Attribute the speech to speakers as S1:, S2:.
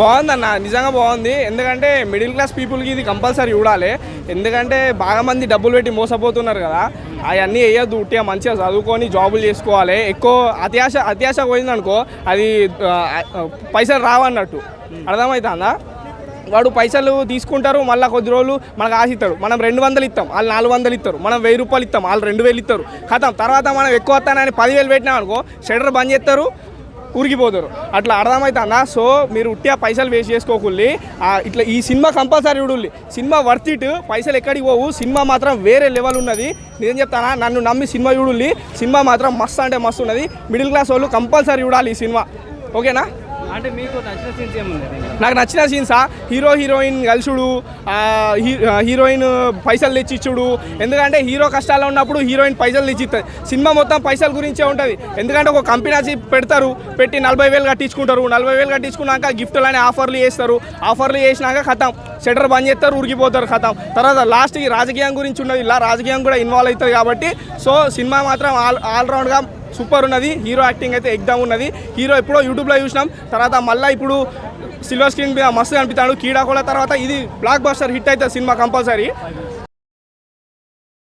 S1: బాగుందన్న నిజంగా బాగుంది. ఎందుకంటే మిడిల్ క్లాస్ పీపుల్కి ఇది కంపల్సరీ చూడాలి. ఎందుకంటే బాగా మంది డబ్బులు పెట్టి మోసపోతున్నారు కదా. అవన్నీ వేయద్దు ఉట్టిగా మంచిగా చదువుకొని జాబులు చేసుకోవాలి. ఎక్కువ అత్యాశ అత్యాశ పోయిందనుకో అది పైసలు రావన్నట్టు. అర్థమవుతుందా వాడు పైసలు తీసుకుంటారు మళ్ళీ కొద్ది రోజులు మనకు ఆశిస్తాడు మనం రెండు వందలు ఇస్తాం వాళ్ళు నాలుగు వందలు ఇస్తారు. మనం వెయ్యి రూపాయలు ఇస్తాం వాళ్ళు రెండు వేలు ఇస్తారు. కథం. తర్వాత మనం ఎక్కువ వస్తానని పదివేలు పెట్టినాం అనుకో షటర్ బంద్ చేస్తారు. ఉరిగిపోతారు. అట్లా అర్థమవుతుందా సో మీరు ఉట్టిగా పైసలు వేస్ట్ చేసుకోకుల్లి. ఇట్లా ఈ సినిమా కంపల్సరీ ఉడుల్లి సినిమా వర్త్ ఇట్ పైసలు ఎక్కడికి పోవు. సినిమా మాత్రం వేరే లెవెల్ ఉన్నది. నేను చెప్తానా? నన్ను నమ్మి సినిమా చూడుల్లి. సినిమా మాత్రం మస్తు అంటే మస్తు ఉన్నది. మిడిల్ క్లాస్ వాళ్ళు కంపల్సరీ చూడాలి ఈ సినిమా. ఓకేనా?
S2: అంటే మీకు నచ్చిన సీన్స్ ఏముంది?
S1: నాకు నచ్చిన సీన్సా హీరో హీరోయిన్ కలిసుడు హీ- హీరోయిన్ పైసలు తెచ్చిచ్చుడు. ఎందుకంటే హీరో కష్టాల్లో ఉన్నప్పుడు హీరోయిన్ పైసలు తెచ్చిస్తుంది సినిమా మొత్తం పైసల గురించే ఉంటుంది. ఎందుకంటే ఒక కంపెనీ వచ్చి పెడతారు పెట్టి నలభై వేలు కట్టించుకుంటారు. నలభై వేలు కట్టించుకున్నాక గిఫ్ట్లు అనే ఆఫర్లు చేస్తారు. ఆఫర్లు చేసినాక ఖతం షటర్ బంద్ చేస్తారు ఉరికిపోతారు ఖతం తర్వాత లాస్ట్కి రాజకీయం గురించి ఉన్నది. ఇలా రాజకీయం కూడా ఇన్వాల్వ్ అవుతుంది కాబట్టి సో సినిమా మాత్రం ఆల్ ఆల్రౌండ్గా సూపర్ ఉన్నది. హీరో యాక్టింగ్ అయితే ఎగ్జామ్ ఉన్నది. హీరో ఎప్పుడో యూట్యూబ్లో చూసినాం. తర్వాత మళ్ళీ ఇప్పుడు సిల్వర్ స్క్రీన్ మీద మస్తు కనిపిస్తాడు. కీడా కూడా తర్వాత ఇది బ్లాక్ బస్టర్ హిట్ అవుతుంది సినిమా కంపల్సరీ.